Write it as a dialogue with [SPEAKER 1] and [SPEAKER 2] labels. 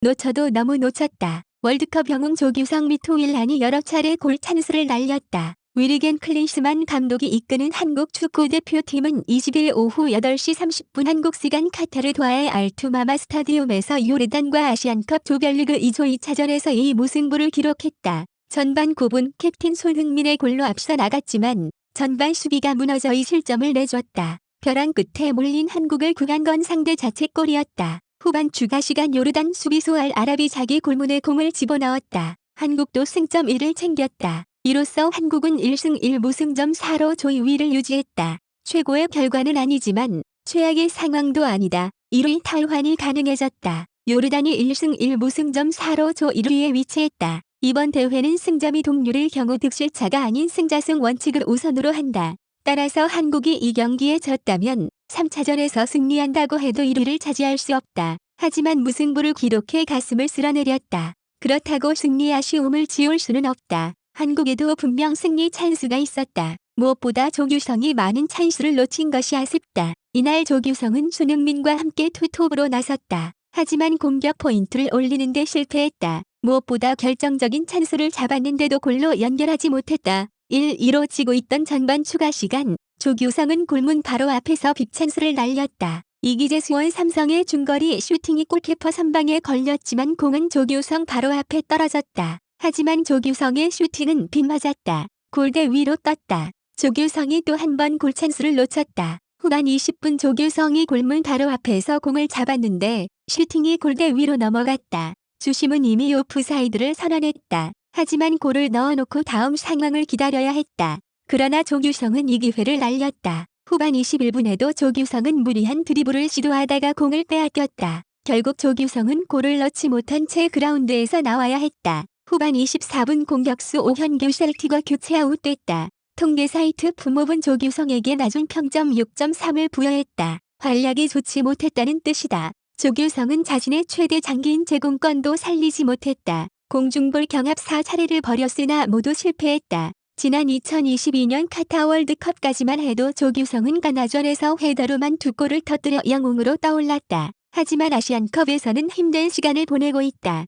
[SPEAKER 1] 놓쳐도 너무 놓쳤다. 월드컵 영웅 조규성 및 토일란이 여러 차례 골 찬스를 날렸다. 위리겐 클린스만 감독이 이끄는 한국 축구대표팀은 20일 오후 8시 30분 한국 시간 카타르 도하의 알투마마 스타디움에서 요르단과 아시안컵 조별리그 2조 2차전에서 이 무승부를 기록했다. 전반 9분 캡틴 손흥민의 골로 앞서 나갔지만 전반 수비가 무너져 이 실점을 내줬다. 벼랑 끝에 몰린 한국을 구간 건 상대 자책골이었다. 후반 추가 시간 요르단 수비수 알 아랍이 자기 골문에 공을 집어넣었다. 한국도 승점 1을 챙겼다. 이로써 한국은 1승 1무승점 4로 조 2위를 유지했다. 최고의 결과는 아니지만 최악의 상황도 아니다. 1위 탈환이 가능해졌다. 요르단이 1승 1무승점 4로 조 1위에 위치했다. 이번 대회는 승점이 동률일 경우 득실차가 아닌 승자승 원칙을 우선으로 한다. 따라서 한국이 이 경기에 졌다면 3차전에서 승리한다고 해도 1위를 차지할 수 없다. 하지만 무승부를 기록해 가슴을 쓸어내렸다. 그렇다고 승리 아쉬움을 지울 수는 없다. 한국에도 분명 승리 찬스가 있었다. 무엇보다 조규성이 많은 찬스를 놓친 것이 아쉽다. 이날 조규성은 손흥민과 함께 투톱으로 나섰다. 하지만 공격 포인트를 올리는데 실패했다. 무엇보다 결정적인 찬스를 잡았는데도 골로 연결하지 못했다. 1-2로 지고 있던 전반 추가 시간, 조규성은 골문 바로 앞에서 빅찬스를 날렸다. 이기재 수원 삼성의 중거리 슈팅이 골키퍼 선방에 걸렸지만 공은 조규성 바로 앞에 떨어졌다. 하지만 조규성의 슈팅은 빗맞았다. 골대 위로 떴다. 조규성이 또 한 번 골 찬스를 놓쳤다. 후반 20분 조규성이 골문 바로 앞에서 공을 잡았는데 슈팅이 골대 위로 넘어갔다. 주심은 이미 오프사이드를 선언했다. 하지만 골을 넣어놓고 다음 상황을 기다려야 했다. 그러나 조규성은 이 기회를 날렸다. 후반 21분에도 조규성은 무리한 드리블을 시도하다가 공을 빼앗겼다. 결국 조규성은 골을 넣지 못한 채 그라운드에서 나와야 했다. 후반 24분 공격수 오현규 셀티가 교체 아웃됐다. 통계 사이트 부모분 조규성에게 낮은 평점 6.3을 부여했다. 활약이 좋지 못했다는 뜻이다. 조규성은 자신의 최대 장기인 제공권도 살리지 못했다. 공중볼 경합 4차례를 벌였으나 모두 실패했다. 지난 2022년 카타 월드컵까지만 해도 조규성은 가나전에서 회다로만 두 골을 터뜨려 영웅으로 떠올랐다. 하지만 아시안컵에서는 힘든 시간을 보내고 있다.